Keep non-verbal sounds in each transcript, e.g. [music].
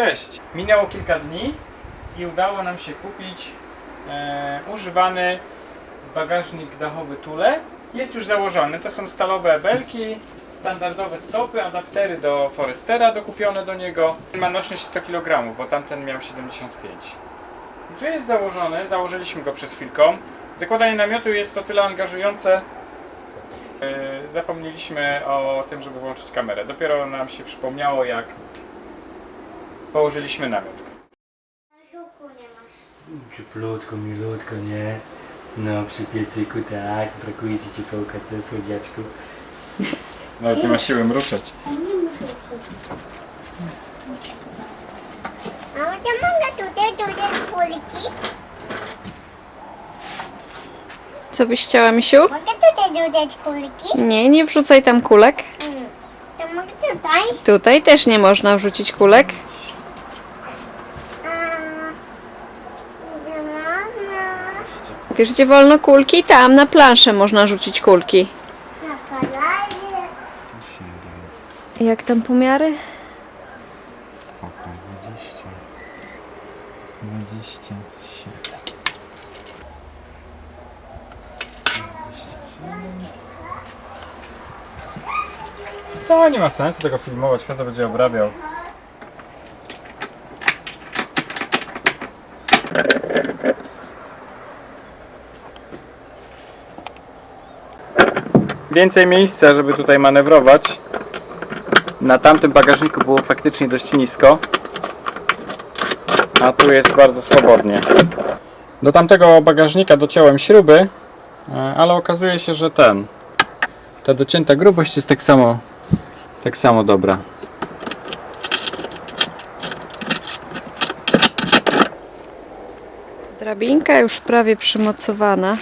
Cześć! Minęło kilka dni i udało nam się kupić e, używany bagażnik dachowy Tule. Jest już założony. To są stalowe belki, standardowe stopy, adaptery do Forestera dokupione do niego. Ma nośność 100 kg, bo tamten miał 75. Że jest założony, założyliśmy go przed chwilką. Zakładanie namiotu jest o tyle angażujące, e, zapomnieliśmy o tym, żeby włączyć kamerę. Dopiero nam się przypomniało, jak położyliśmy namiot. Cieplutko, milutko, nie? No, przy piecyku, tak. Brakuje ci ciepełka, co, słodziaczku? Nawet nie ma siły mruczeć. A nie ma żuku. A ja mogę tutaj dodać kulki? Co byś chciała, Misiu? Mogę tutaj dodać kulki? Nie, nie wrzucaj tam kulek. Mm. To mogę tutaj? Tutaj też nie można wrzucić kulek. A... Gdzie można? Wiesz, gdzie wolno kulki? Tam na planszę można rzucić kulki. Jak tam pomiary? Spoko, 20. 27. To nie ma sensu tego filmować, kto to będzie obrabiał. Więcej miejsca, żeby tutaj manewrować. Na tamtym bagażniku było faktycznie dość nisko, a tu jest bardzo swobodnie. Do tamtego bagażnika dociąłem śruby, e, ale okazuje się, że ten, ta docięta grubość jest tak samo, tak samo dobra. Drabinka już prawie przymocowana.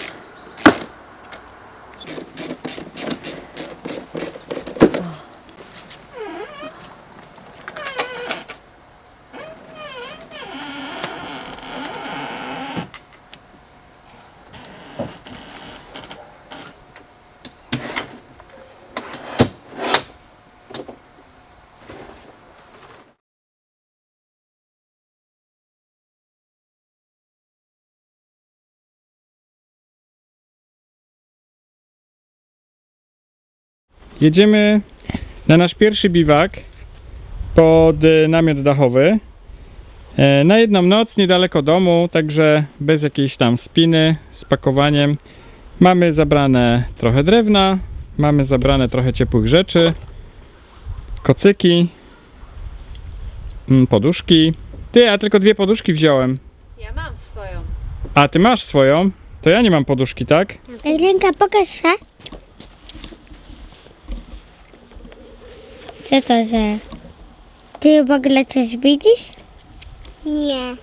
Jedziemy na nasz pierwszy biwak pod e, namiot dachowy. E, Na jedną noc niedaleko domu, także bez jakiejś tam spiny, z pakowaniem. Mamy zabrane trochę drewna, mamy zabrane trochę ciepłych rzeczy, kocyki, mm, poduszki. Ty, a tylko dwie poduszki wziąłem. Ja mam swoją. A ty masz swoją? To ja nie mam poduszki, tak? Ręka, pokaż się. Co to za... Ty w ogóle coś widzisz? Nie.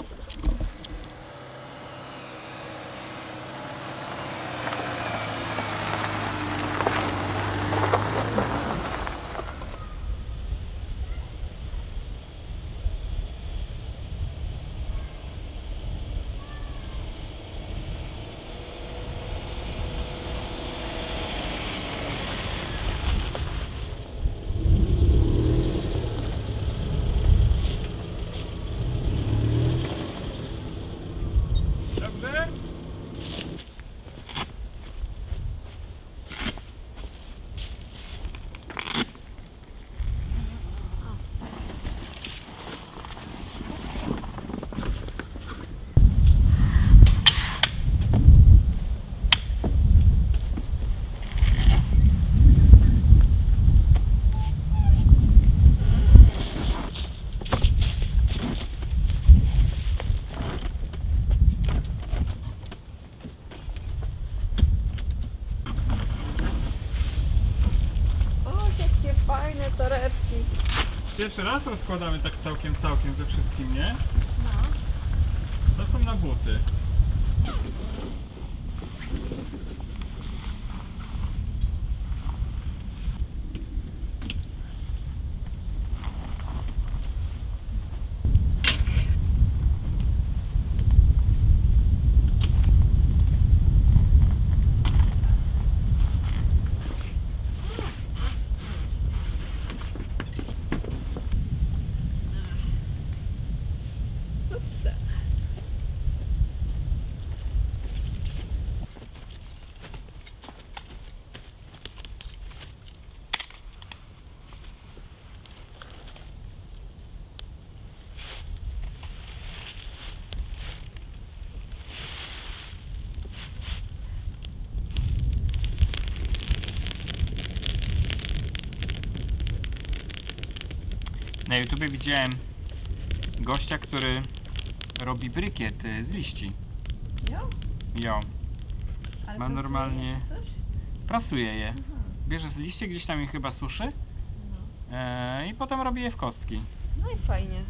Dobrze? O, jakie fajne torebki. Pierwszy raz rozkładamy tak całkiem, całkiem ze wszystkim, nie? No. To są na buty. Na YouTubie widziałem gościa, który robi brykiet y, z liści. Jo? Jo. Ale Ma pracuje normalnie- coś? Prasuje je. Bierze z liście, gdzieś tam je chyba suszy. E, I potem robi je w kostki. No i fajnie.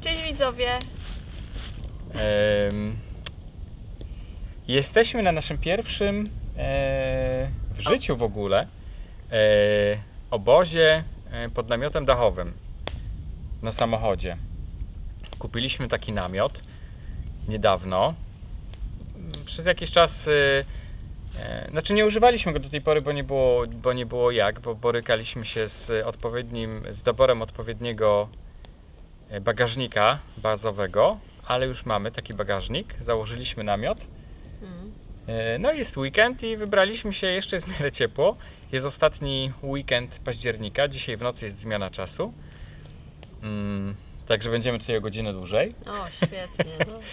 Cześć widzowie. Em, jesteśmy na naszym pierwszym e, w życiu w ogóle e, obozie pod namiotem dachowym na samochodzie. Kupiliśmy taki namiot niedawno. Przez jakiś czas, e, e, znaczy nie używaliśmy go do tej pory, bo nie było, bo nie było jak, bo borykaliśmy się z odpowiednim, z doborem odpowiedniego e, bagażnika bazowego, ale już mamy taki bagażnik, założyliśmy namiot. E, No i jest weekend i wybraliśmy się, jeszcze jest w miarę ciepło. Jest ostatni weekend października, dzisiaj w nocy jest zmiana czasu. Mm, także będziemy tutaj o godzinę dłużej. O, świetnie. No. [laughs]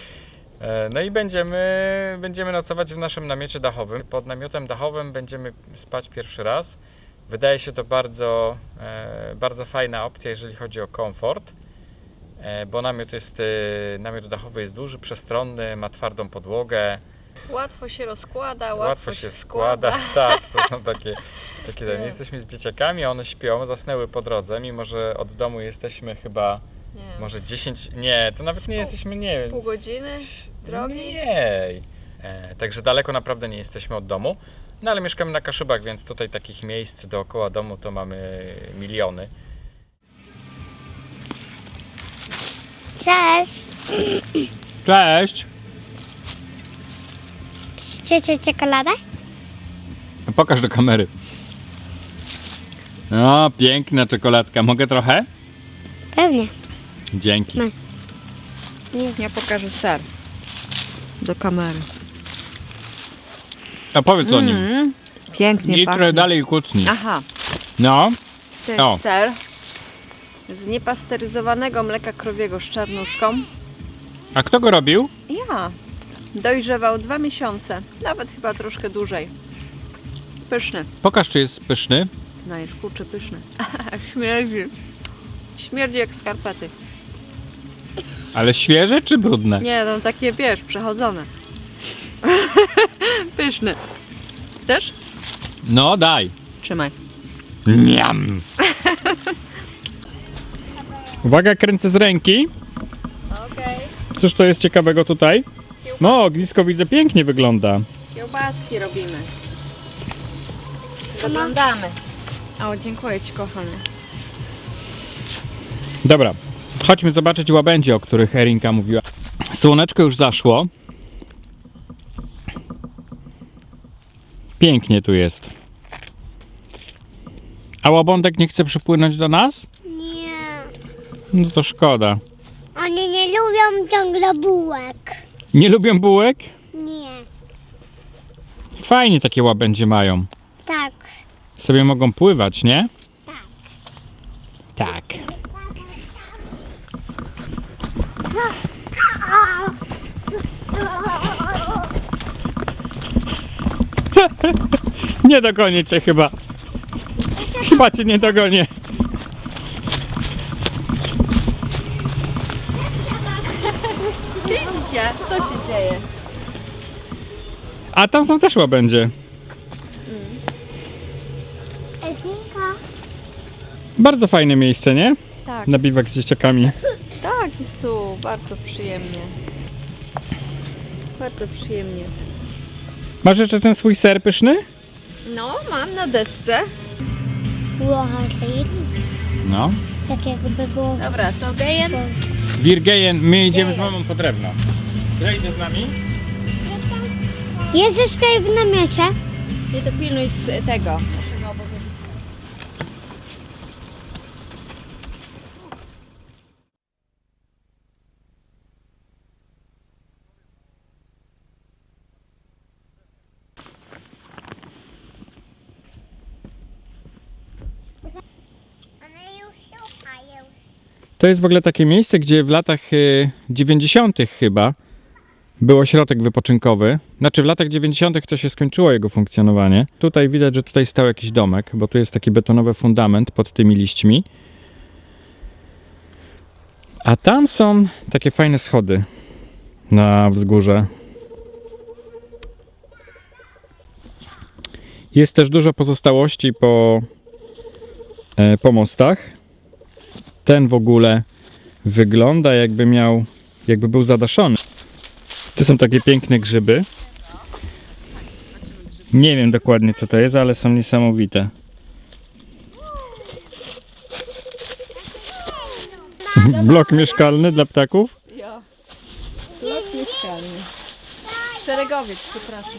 E, No i będziemy, będziemy nocować w naszym namiocie dachowym. Pod namiotem dachowym będziemy spać pierwszy raz. Wydaje się to bardzo, e, bardzo fajna opcja, jeżeli chodzi o komfort, e, bo namiot, jest, namiot dachowy jest duży, przestronny, ma twardą podłogę, Łatwo się rozkłada, łatwo, łatwo, się składa. [laughs] Tak, to są takie, [laughs] takie ten. Jesteśmy z dzieciakami, one śpią, zasnęły po drodze, mimo że od domu jesteśmy chyba Nie, może 10, nie, to nawet nie pół- jesteśmy, nie wiem. pół z- godziny z- drogi? Nie. E, także daleko naprawdę nie jesteśmy od domu. No ale mieszkamy na Kaszubach, więc tutaj takich miejsc dookoła domu to mamy miliony. Cześć. Cześć! Chcecie czekoladę? Pokaż do kamery. No, piękna czekoladka. Mogę trochę? Pewnie. Dzięki. Masz. Ja pokażę ser. Do kamery. A powiedz o nim. Mm, pięknie I pachnie. trochę dalej kucnij. Aha, No, to jest O. ser z niepasteryzowanego mleka krowiego z czarnuszką. a kto go robił? Ja. Dojrzewał dwa miesiące, nawet chyba troszkę dłużej. Pyszny. Pokaż, czy jest pyszny. No jest kurczę pyszny. [laughs] Śmierdzi. Śmierdzi jak skarpety. Ale świeże czy brudne? Nie, no takie wiesz, przechodzone. [laughs] Pyszny. Chcesz? No, daj. Trzymaj. Niam. Uwaga, kręcę z ręki. Okej. Cóż to jest ciekawego tutaj? No, ognisko widzę pięknie wygląda. Kiełbaski robimy. Zaglądamy. O, dziękuję Ci kochany. Dobra, chodźmy zobaczyć łabędzie, o których Erinka mówiła. Słoneczko już zaszło. Pięknie tu jest. A łabądek nie chce przypłynąć do nas? Nie. No to szkoda. Oni nie lubią ciągle bułek. Nie lubią bułek? Nie. Fajnie takie łabędzie mają. Tak. Sobie mogą pływać, nie? Tak. [laughs] Nie dogonię cię chyba. Chyba cię nie dogonię. Co się dzieje? A tam są też łabędzie. Eginka. Bardzo fajne miejsce, nie? Tak, Na biwak z dzieciakami. tak, jest tu bardzo przyjemnie. Bardzo przyjemnie. Masz jeszcze ten swój ser pyszny? No, mam na desce. Łochary. No. Tak jakby było. Dobra, to gejen. Wirgejen, my idziemy z mamą po drewno. Kto idzie z nami? Jest jeszcze w namiocie. Nie dopilnuj z tego. To jest w ogóle takie miejsce, gdzie w latach y, 90. chyba był ośrodek wypoczynkowy. Znaczy w latach 90. to się skończyło jego funkcjonowanie. Tutaj widać, że tutaj stał jakiś domek, bo tu jest taki betonowy fundament pod tymi liśćmi. A tam są takie fajne schody na wzgórze. Jest też dużo pozostałości po, e, po mostach. Ten w ogóle wygląda jakby miał, jakby był zadaszony. To są takie piękne grzyby. Nie wiem dokładnie co to jest, ale są niesamowite. [laughs] Blok mieszkalny dla ptaków? Ja. Blok mieszkalny. Szeregowiec, przepraszam.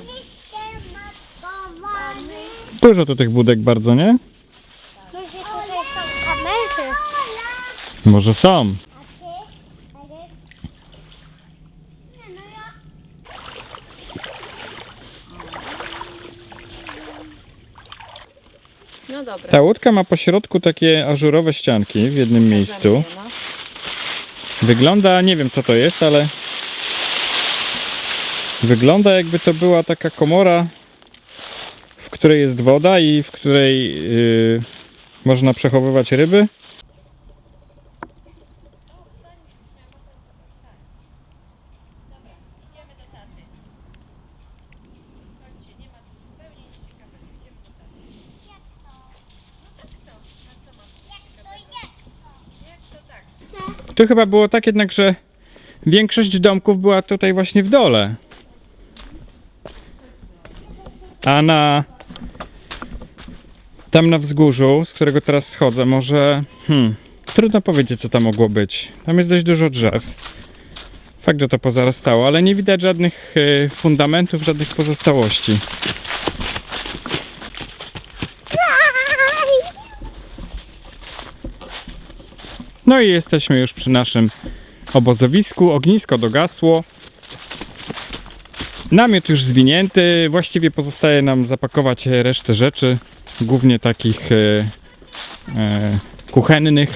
Dużo tu tych budek bardzo, nie? Może tutaj są kamery. Może są. No dobra. Ta łódka ma po środku takie ażurowe ścianki w jednym miejscu. No. Wygląda, nie wiem co to jest, ale wygląda jakby to była taka komora, w której jest woda i w której yy, można przechowywać ryby. Tu chyba było tak jednak, że większość domków była tutaj właśnie w dole. A na tam na wzgórzu, z którego teraz schodzę, może hmm, trudno powiedzieć co tam mogło być. Tam jest dość dużo drzew. Fakt, że to pozarastało, ale nie widać żadnych e, fundamentów, żadnych pozostałości. No i jesteśmy już przy naszym obozowisku. Ognisko dogasło. Namiot już zwinięty. Właściwie pozostaje nam zapakować resztę rzeczy, głównie takich e, e, kuchennych.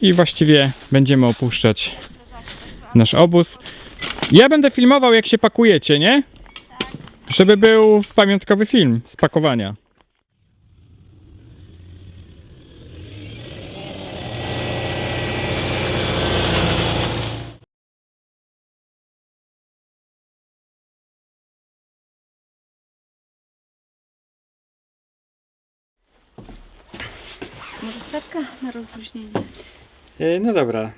I właściwie będziemy opuszczać nasz obóz. Ja będę filmował, jak się pakujecie, nie? Żeby był pamiątkowy film z pakowania. Może serka na rozluźnienie? E, No dobra.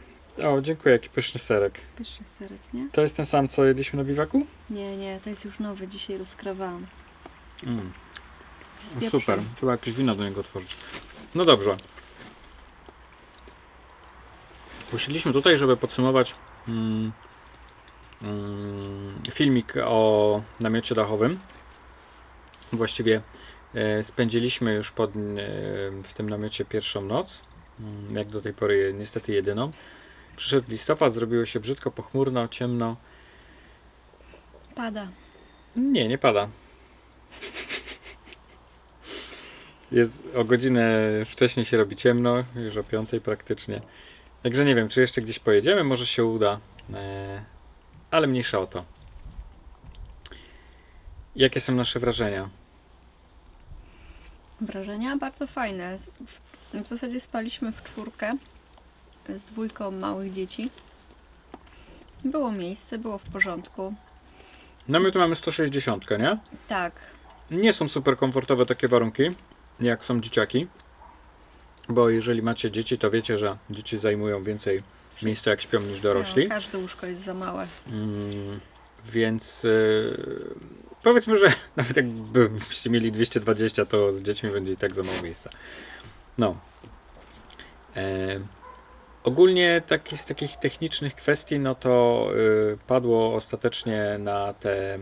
O, dziękuję, jaki pyszny serek. Pyszny serek, nie? To jest ten sam, co jedliśmy na biwaku? Nie, nie, to jest już nowy, dzisiaj rozkrawałam. Mm. Super, trzeba jakieś wino do niego otworzyć. No dobrze. Usiedliśmy tutaj, żeby podsumować mm, mm, filmik o namiocie dachowym. Właściwie e, spędziliśmy już pod, e, w tym namiocie pierwszą noc. Mm, jak do tej pory niestety jedyną. Przyszedł listopad, zrobiło się brzydko, pochmurno, ciemno. Pada. Nie, nie pada. Jest o godzinę wcześniej się robi ciemno, już o piątej praktycznie. Także nie wiem, czy jeszcze gdzieś pojedziemy, może się uda, e, ale mniejsza o to. Jakie są nasze wrażenia? Wrażenia bardzo fajne. Z- w- zasadzie spaliśmy w czwórkę z dwójką małych dzieci. Było miejsce, było w porządku. No my tu mamy 160, nie? Tak, Nie są super komfortowe takie warunki, jak są dzieciaki. Bo jeżeli macie dzieci, to wiecie, że dzieci zajmują więcej miejsca jak śpią niż dorośli. no, każde łóżko jest za małe. Mm, więc yy, powiedzmy, że [laughs] nawet jakbyście mieli 220, to z dziećmi będzie i tak za mało miejsca. No. E, ogólnie taki, z takich technicznych kwestii, no to y, padło ostatecznie na te e,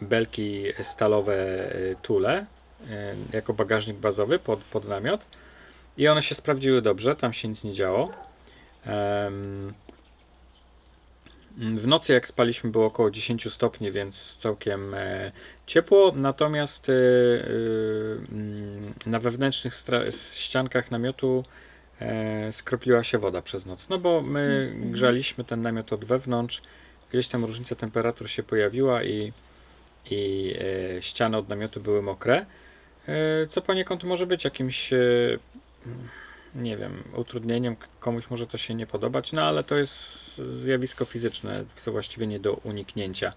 belki stalowe y, tule y, jako bagażnik bazowy pod, pod namiot. I one się sprawdziły dobrze, tam się nic nie działo. W nocy jak spaliśmy było około 10 stopni, więc całkiem e, ciepło, natomiast e, e, mm, na wewnętrznych ściankach namiotu skropliła się woda przez noc. No bo my grzaliśmy ten namiot od wewnątrz, gdzieś tam różnica temperatur się pojawiła i, i ściany od namiotu były mokre, co poniekąd może być jakimś, nie wiem, utrudnieniem, komuś może to się nie podobać, no ale to jest zjawisko fizyczne, co właściwie nie do uniknięcia.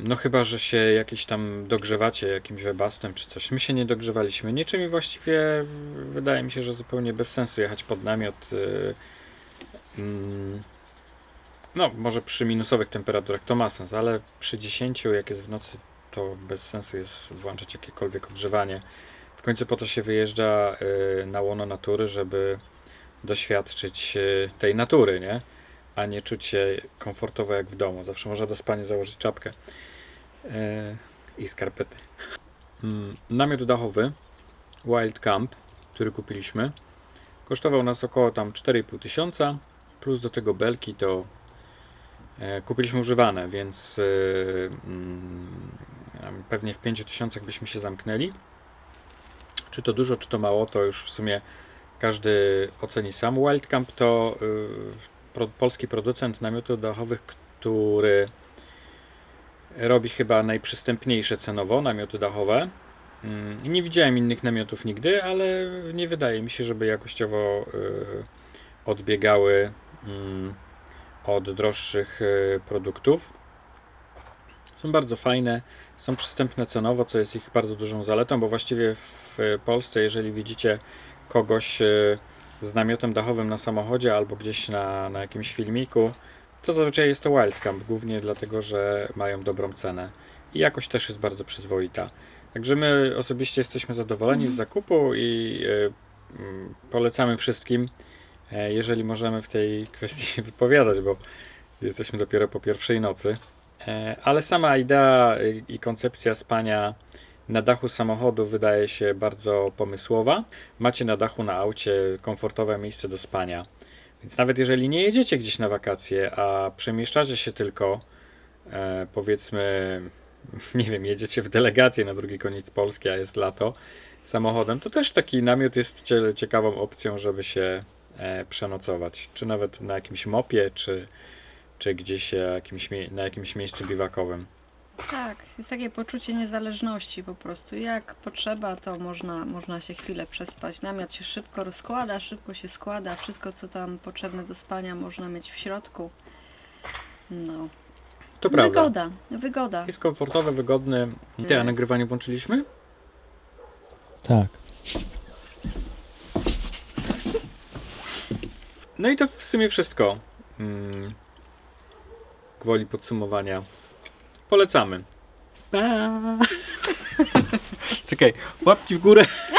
No chyba, że się jakieś tam dogrzewacie jakimś webastem czy coś. My się nie dogrzewaliśmy niczym i właściwie wydaje mi się, że zupełnie bez sensu jechać pod namiot. y, mm, No, może przy minusowych temperaturach to ma sens, ale przy 10, jak jest w nocy, to bez sensu jest włączać jakiekolwiek ogrzewanie. W końcu po to się wyjeżdża y, na łono natury, żeby doświadczyć y, tej natury, nie? a nie czuć się komfortowo jak w domu. Zawsze można do spania założyć czapkę e, i skarpety. Mm, namiot dachowy Wild Camp, który kupiliśmy, kosztował nas około tam 4,5 tysiąca, plus do tego belki to e, kupiliśmy używane, więc mm, pewnie w 5 tysiącach byśmy się zamknęli. Czy to dużo, czy to mało, to już w sumie każdy oceni sam. Wild Camp to y, polski producent namiotów dachowych, który robi chyba najprzystępniejsze cenowo namioty dachowe. Mm, Nie widziałem innych namiotów nigdy, ale nie wydaje mi się, żeby jakościowo y, odbiegały mm, od droższych y, produktów. Są bardzo fajne, są przystępne cenowo, co jest ich bardzo dużą zaletą, bo właściwie w Polsce, jeżeli widzicie kogoś y, z namiotem dachowym na samochodzie albo gdzieś na, na jakimś filmiku, to zazwyczaj jest to Wildcamp, głównie dlatego, że mają dobrą cenę i jakość też jest bardzo przyzwoita. Także my osobiście jesteśmy zadowoleni z zakupu i y, mm, polecamy wszystkim, e, jeżeli możemy w tej kwestii się [laughs] wypowiadać, bo jesteśmy dopiero po pierwszej nocy. E, Ale sama idea i koncepcja spania na dachu samochodu wydaje się bardzo pomysłowa. Macie na dachu na aucie komfortowe miejsce do spania. Więc nawet jeżeli nie jedziecie gdzieś na wakacje, a przemieszczacie się tylko, e, powiedzmy, [laughs] nie wiem, jedziecie w delegację na drugi koniec Polski, a jest lato samochodem, to też taki namiot jest cie, ciekawą opcją, żeby się e, przenocować. Czy nawet na jakimś mopie, czy, czy gdzieś e, jakimś, na jakimś miejscu biwakowym. Tak, jest takie poczucie niezależności po prostu. Jak potrzeba, to można, można się chwilę przespać. Namiot się szybko rozkłada, szybko się składa. Wszystko, co tam potrzebne do spania, można mieć w środku. No. To prawda. Wygoda, wygoda. Jest komfortowy, wygodny. Ty, a nagrywanie włączyliśmy? Tak. No i to w sumie wszystko. Mm. Gwoli podsumowania. Polecamy. Pa! [laughs] Czekaj, łapki w górę. [laughs]